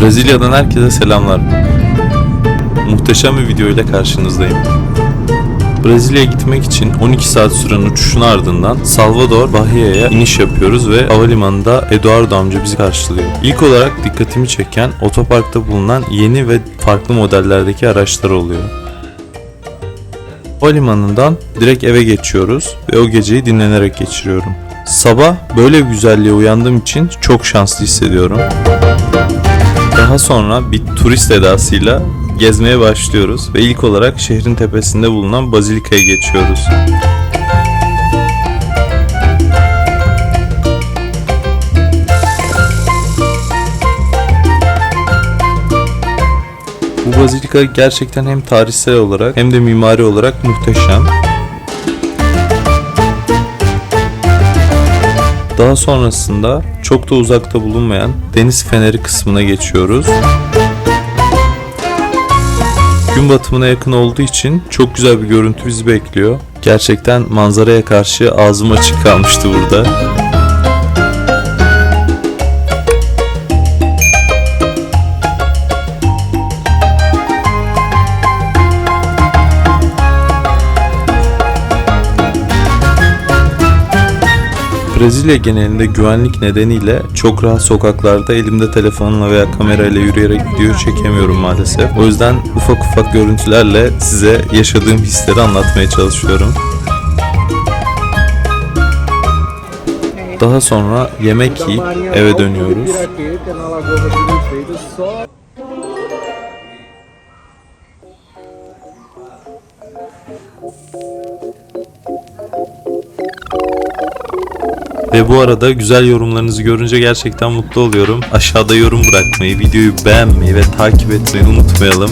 Brezilya'dan herkese selamlar. Muhteşem bir video ile karşınızdayım. Brezilya'ya gitmek için 12 saat süren uçuşun ardından Salvador Bahia'ya iniş yapıyoruz ve havalimanında Eduardo amca bizi karşılıyor. İlk olarak dikkatimi çeken otoparkta bulunan yeni ve farklı modellerdeki araçlar oluyor. Havalimanından direkt eve geçiyoruz ve o geceyi dinlenerek geçiriyorum. Sabah böyle güzelliğe uyandığım için çok şanslı hissediyorum. Daha sonra bir turist edasıyla gezmeye başlıyoruz ve ilk olarak şehrin tepesinde bulunan Bazilika'ya geçiyoruz. Bu bazilika gerçekten hem tarihsel olarak hem de mimari olarak muhteşem. Daha sonrasında çok da uzakta bulunmayan deniz feneri kısmına geçiyoruz. Gün batımına yakın olduğu için çok güzel bir görüntü bizi bekliyor. Gerçekten manzaraya karşı ağzım açık kalmıştı burada. Brezilya genelinde güvenlik nedeniyle çok rahat sokaklarda elimde telefonla veya kamerayla yürüyerek video çekemiyorum maalesef. O yüzden ufak ufak görüntülerle size yaşadığım hisleri anlatmaya çalışıyorum. Daha sonra yemek yiyip eve dönüyoruz. Ve bu arada güzel yorumlarınızı görünce gerçekten mutlu oluyorum. Aşağıda yorum bırakmayı, videoyu beğenmeyi ve takip etmeyi unutmayalım.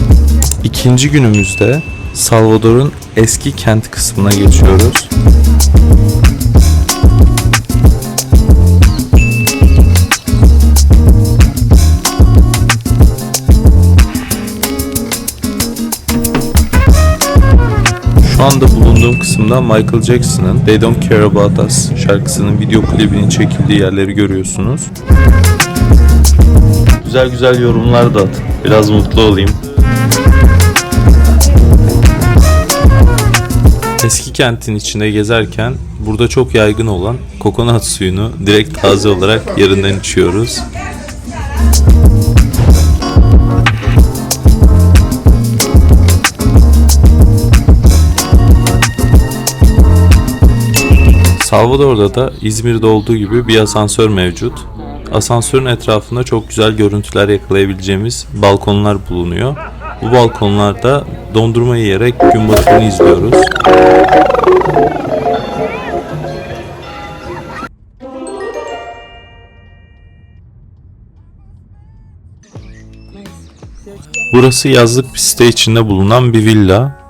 İkinci günümüzde Salvador'un eski kent kısmına geçiyoruz. Şu anda bulunduğum kısımda Michael Jackson'ın They Don't Care About Us şarkısının video klibinin çekildiği yerleri görüyorsunuz. Güzel güzel yorumlar da at. Biraz mutlu olayım. Eski kentin içinde gezerken burada çok yaygın olan kokonat suyunu direkt taze olarak yerinden içiyoruz. Salvador'da da İzmir'de olduğu gibi bir asansör mevcut. Asansörün etrafında çok güzel görüntüler yakalayabileceğimiz balkonlar bulunuyor. Bu balkonlarda dondurma yiyerek gün batımını izliyoruz. Burası yazlık bir site içinde bulunan bir villa.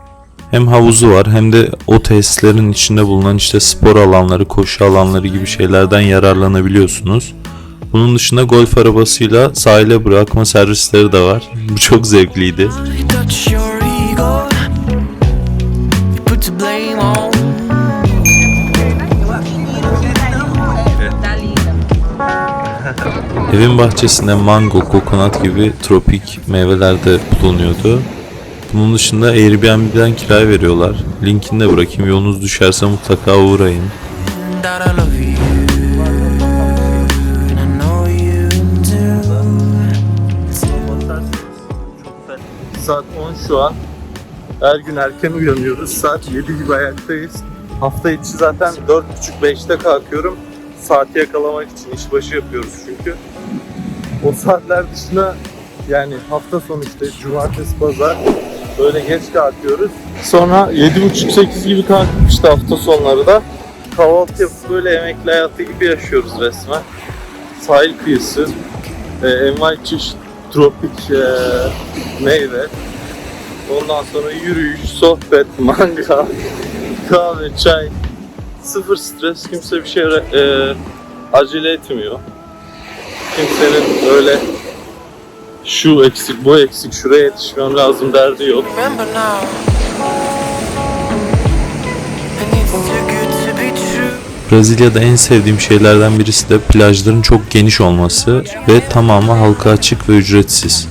Hem havuzu var hem de o tesislerin içinde bulunan işte spor alanları, koşu alanları gibi şeylerden yararlanabiliyorsunuz. Bunun dışında golf arabasıyla sahile bırakma servisleri de var. Bu çok zevkliydi. Evin bahçesinde mango, kokonat gibi tropik meyveler de bulunuyordu. Bunun dışında Airbnb'den kiraya veriyorlar. Linkini de bırakayım. Yolunuz düşerse mutlaka uğrayın. Saat 10 şu an. Her gün erken uyanıyoruz. Saat 7 gibi ayaktayız. Hafta içi zaten 4.30-5'te kalkıyorum. Saati yakalamak için işbaşı yapıyoruz çünkü. O saatler dışında yani hafta sonu işte cumartesi pazar böyle geç kalkıyoruz. Sonra 7.30-8 gibi kalkıp işte hafta sonları da kahvaltı yapıp böyle emekli hayatı gibi yaşıyoruz resmen. Sahil kıyısı, e, envai çeşit tropik e, meyve, Ondan sonra yürüyüş, sohbet, mangal, kahve, çay. Sıfır stres, kimse bir şey e, acele etmiyor. Kimsenin öyle şu eksik, bu eksik, şuraya yetişmem lazım derdi yok. Brezilya'da en sevdiğim şeylerden birisi de plajların çok geniş olması ve tamamı halka açık ve ücretsiz.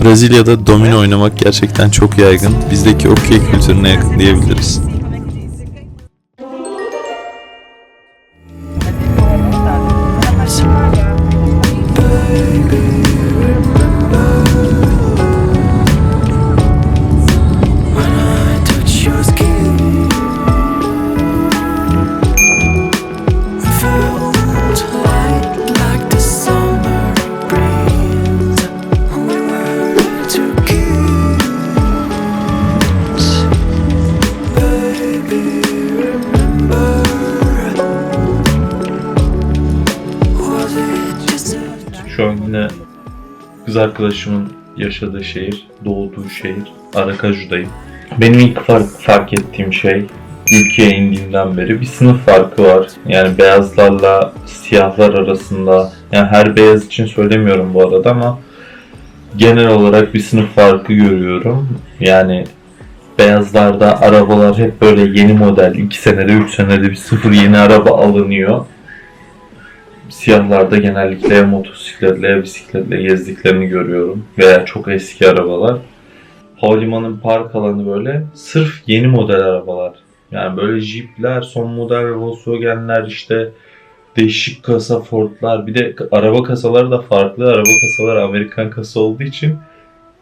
Brezilya'da domino oynamak gerçekten çok yaygın. Bizdeki okey kültürüne yakın diyebiliriz. When Şu an yine kız arkadaşımın yaşadığı şehir, doğduğu şehir Arakaju'dayım. Benim ilk fark, fark ettiğim şey ülkeye indiğimden beri bir sınıf farkı var. Yani beyazlarla siyahlar arasında. Yani her beyaz için söylemiyorum bu arada ama genel olarak bir sınıf farkı görüyorum. Yani beyazlarda arabalar hep böyle yeni model. 2 senede 3 senede bir sıfır yeni araba alınıyor siyahlarda genellikle ya motosikletle ya bisikletle gezdiklerini görüyorum. Veya çok eski arabalar. Havalimanın park alanı böyle sırf yeni model arabalar. Yani böyle Jeep'ler, son model Volkswagen'ler işte değişik kasa Ford'lar. Bir de araba kasaları da farklı. Araba kasaları Amerikan kasa olduğu için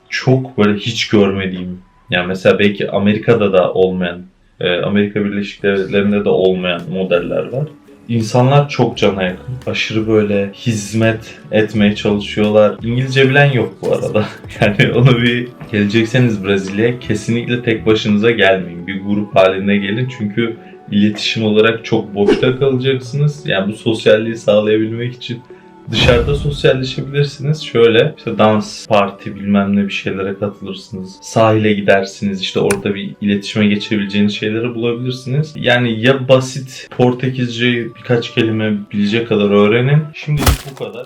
çok böyle hiç görmediğim. Yani mesela belki Amerika'da da olmayan, e, Amerika Birleşik Devletleri'nde de olmayan modeller var. İnsanlar çok cana yakın. Aşırı böyle hizmet etmeye çalışıyorlar. İngilizce bilen yok bu arada. Yani onu bir gelecekseniz Brezilya'ya kesinlikle tek başınıza gelmeyin. Bir grup halinde gelin çünkü iletişim olarak çok boşta kalacaksınız. Yani bu sosyalliği sağlayabilmek için Dışarıda sosyalleşebilirsiniz. Şöyle işte dans, parti bilmem ne bir şeylere katılırsınız. Sahile gidersiniz. işte orada bir iletişime geçebileceğiniz şeyleri bulabilirsiniz. Yani ya basit Portekizce birkaç kelime bilecek kadar öğrenin. Şimdilik bu kadar.